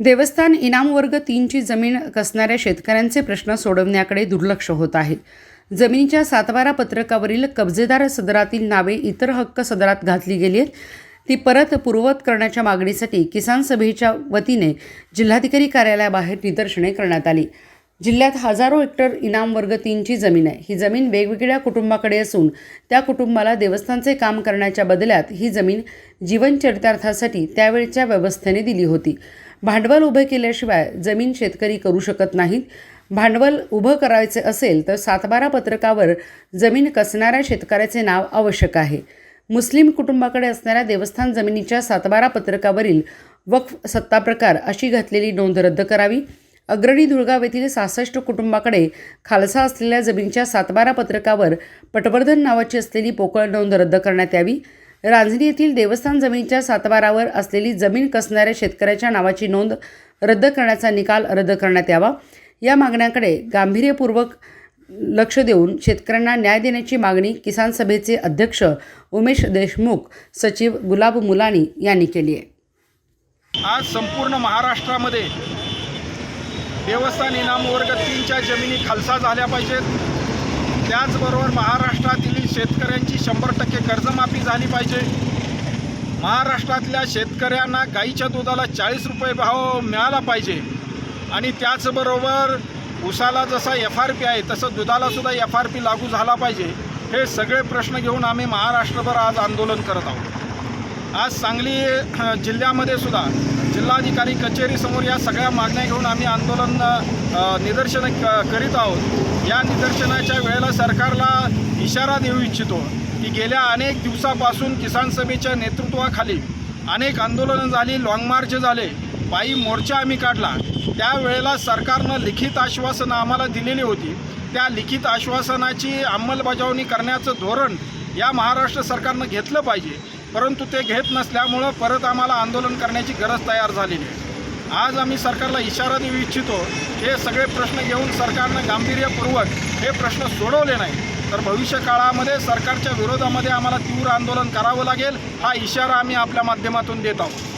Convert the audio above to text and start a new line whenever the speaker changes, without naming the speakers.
देवस्थान इनाम वर्ग तीनची जमीन कसणाऱ्या शेतकऱ्यांचे प्रश्न सोडवण्याकडे दुर्लक्ष होत आहे. जमिनीच्या सातबारा पत्रकावरील कब्जेदार सदरातील नावे इतर हक्क सदरात घातली गेली आहेत. ती परत पूर्ववत करण्याच्या मागणीसाठी किसान सभेच्या वतीने जिल्हाधिकारी कार्यालयाबाहेर निदर्शने करण्यात आली. जिल्ह्यात हजारो हेक्टर इनाम वर्ग तीनची जमीन आहे. ही जमीन वेगवेगळ्या कुटुंबाकडे असून त्या कुटुंबाला देवस्थानचे काम करण्याच्या बदल्यात ही जमीन जीवनचरितार्थासाठी त्यावेळच्या व्यवस्थेने दिली होती. भांडवल उभे केल्याशिवाय जमीन शेतकरी करू शकत नाहीत. भांडवल उभं करायचे असेल तर सातबारा पत्रकावर जमीन कसणाऱ्या शेतकऱ्याचे नाव आवश्यक आहे. मुस्लिम कुटुंबाकडे असणाऱ्या देवस्थान जमिनीच्या सातबारा पत्रकावरील वक्फ सत्ता प्रकार अशी घातलेली नोंद रद्द करावी. अग्रणी दुर्गाव येथील सहासष्ट कुटुंबाकडे खालसा असलेल्या जमिनीच्या सातबारा पत्रकावर पटवर्धन नावाची असलेली पोकळ नोंद रद्द करण्यात यावी. रांजणी येथील देवस्थान जमिनीच्या सातबारावर असलेली जमीन कसणाऱ्या शेतकऱ्याच्या नावाची नोंद रद्द करण्याचा निकाल रद्द करण्यात यावा. या मागण्याकडे गांभीर्यपूर्वक लक्ष देऊन शेतकऱ्यांना न्याय देण्याची मागणी किसान सभेचे अध्यक्ष उमेश देशमुख सचिव गुलाब मुलानी यांनी केली आहे.
आज संपूर्ण महाराष्ट्रामध्ये देवस्थान इनाम वर्ग तीनच्या जमिनी खालसा झाल्या पाहिजेत. त्याचबरोबर महाराष्ट्रातील शेतकऱ्यांची शंभर टक्के कर्जमाफी झाली पाहिजे. महाराष्ट्रातल्या शेतकऱ्यांना गाईच्या दुधाला चाळीस रुपये भाव मिळाला पाहिजे. आणि त्याचबरोबर उसाला जसा एफ आर पी आहे तसं दुधालासुद्धा एफ आर पी लागू झाला पाहिजे. हे सगळे प्रश्न घेऊन आम्ही महाराष्ट्रभर आज आंदोलन करत आहोत. आज सांगली जिल्ह्यामध्ये सुद्धा जिल्हाधिकारी कचेरीसमोर या सगळ्या मागण्या घेऊन आम्ही आंदोलन निदर्शनं निदर्शन क करीत आहोत. या निदर्शनाच्या वेळेला सरकारला इशारा देऊ इच्छितो की गेल्या अनेक दिवसापासून किसान सभेच्या नेतृत्वाखाली अनेक आंदोलनं झाली लाँग मार्च झाले पायी मोर्चा आम्ही काढला. त्यावेळेला सरकारनं लिखित आश्वासनं आम्हाला दिलेली होती. त्या लिखित आश्वासनाची अंमलबजावणी करण्याचं धोरण या महाराष्ट्र सरकारनं घेतलं पाहिजे. परंतु ते घेत नसल्यामुळं परत आम्हाला आंदोलन करण्याची गरज तयार झालेली आहे आज आम्ही सरकारला इशारा देऊ इच्छितो हे सगळे प्रश्न घेऊन सरकारनं गांभीर्यपूर्वक हे प्रश्न सोडवले नाही तर भविष्य काळामध्ये सरकारच्या विरोधामध्ये आम्हाला तीव्र आंदोलन करावं लागेल हा इशारा आम्ही आपल्या माध्यमातून देत आहोत.